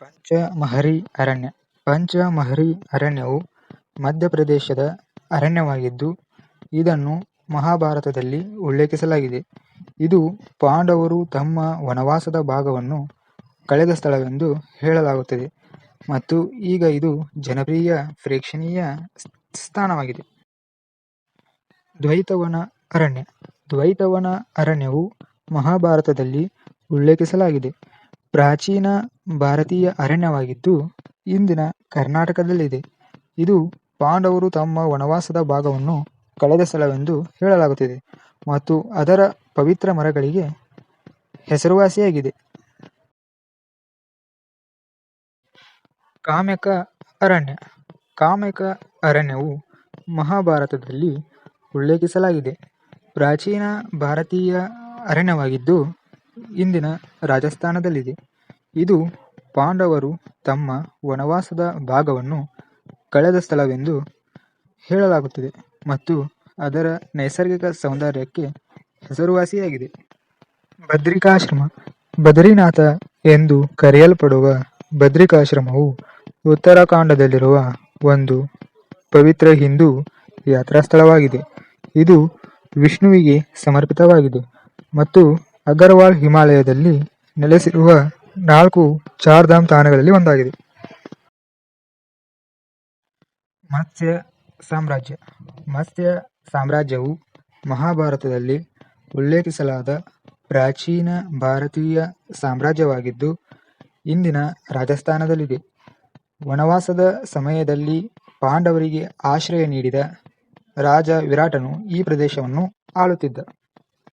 ಪಂಚಮಹರಿ ಅರಣ್ಯ ಪಂಚಮಹರಿ ಅರಣ್ಯವು ಮಧ್ಯಪ್ರದೇಶದ ಅರಣ್ಯವಾಗಿದ್ದು, ಇದನ್ನು ಮಹಾಭಾರತದಲ್ಲಿ ಉಲ್ಲೇಖಿಸಲಾಗಿದೆ. ಇದು ಪಾಂಡವರು ತಮ್ಮ ವನವಾಸದ ಭಾಗವನ್ನು ಕಳೆದ ಸ್ಥಳವೆಂದು ಹೇಳಲಾಗುತ್ತದೆ ಮತ್ತು ಈಗ ಇದು ಜನಪ್ರಿಯ ಪ್ರೇಕ್ಷಣೀಯ ಸ್ಥಾನವಾಗಿದೆ. ದ್ವೈತವನ ಅರಣ್ಯ ದ್ವೈತವನ ಅರಣ್ಯವು ಮಹಾಭಾರತದಲ್ಲಿ ಉಲ್ಲೇಖಿಸಲಾಗಿದೆ. ಪ್ರಾಚೀನ ಭಾರತೀಯ ಅರಣ್ಯವಾಗಿದ್ದು, ಇಂದಿನ ಕರ್ನಾಟಕದಲ್ಲಿದೆ. ಇದು ಪಾಂಡವರು ತಮ್ಮ ವನವಾಸದ ಭಾಗವನ್ನು ಕಳೆದ ಸ್ಥಳವೆಂದು ಹೇಳಲಾಗುತ್ತದೆ ಮತ್ತು ಅದರ ಪವಿತ್ರ ಮರಗಳಿಗೆ ಹೆಸರುವಾಸಿಯಾಗಿದೆ. ಕಾಮ್ಯಕ ಅರಣ್ಯ ಕಾಮ್ಯಕ ಅರಣ್ಯವು ಮಹಾಭಾರತದಲ್ಲಿ ಉಲ್ಲೇಖಿಸಲಾಗಿದೆ. ಪ್ರಾಚೀನ ಭಾರತೀಯ ಅರಣ್ಯವಾಗಿದ್ದು, ಇಂದಿನ ರಾಜಸ್ಥಾನದಲ್ಲಿದೆ. ಇದು ಪಾಂಡವರು ತಮ್ಮ ವನವಾಸದ ಭಾಗವನ್ನು ಕಳೆದ ಸ್ಥಳವೆಂದು ಹೇಳಲಾಗುತ್ತದೆ ಮತ್ತು ಅದರ ನೈಸರ್ಗಿಕ ಸೌಂದರ್ಯಕ್ಕೆ ಹೆಸರುವಾಸಿಯಾಗಿದೆ. ಬದ್ರಿಕಾಶ್ರಮ, ಬದರಿನಾಥ ಎಂದು ಕರೆಯಲ್ಪಡುವ ಬದ್ರಿಕಾಶ್ರಮವು ಉತ್ತರಾಖಂಡದಲ್ಲಿರುವ ಒಂದು ಪವಿತ್ರ ಹಿಂದೂ ಯಾತ್ರಾಸ್ಥಳವಾಗಿದೆ. ಇದು ವಿಷ್ಣುವಿಗೆ ಸಮರ್ಪಿತವಾಗಿದೆ ಮತ್ತು ಅಗರ್ವಾಲ್ ಹಿಮಾಲಯದಲ್ಲಿ ನೆಲೆಸಿರುವ ನಾಲ್ಕು ಚಾರ್ಧಾಮ್ ತಾಣಗಳಲ್ಲಿ ಒಂದಾಗಿದೆ. ಮತ್ಸ್ಯ ಸಾಮ್ರಾಜ್ಯ ಮತ್ಸ್ಯ ಸಾಮ್ರಾಜ್ಯವು ಮಹಾಭಾರತದಲ್ಲಿ ಉಲ್ಲೇಖಿಸಲಾದ ಪ್ರಾಚೀನ ಭಾರತೀಯ ಸಾಮ್ರಾಜ್ಯವಾಗಿದ್ದು, ಇಂದಿನ ರಾಜಸ್ಥಾನದಲ್ಲಿದೆ. ವನವಾಸದ ಸಮಯದಲ್ಲಿ ಪಾಂಡವರಿಗೆ ಆಶ್ರಯ ನೀಡಿದ ರಾಜ ವಿರಾಟನು ಈ ಪ್ರದೇಶವನ್ನು ಆಳುತ್ತಿದ್ದ.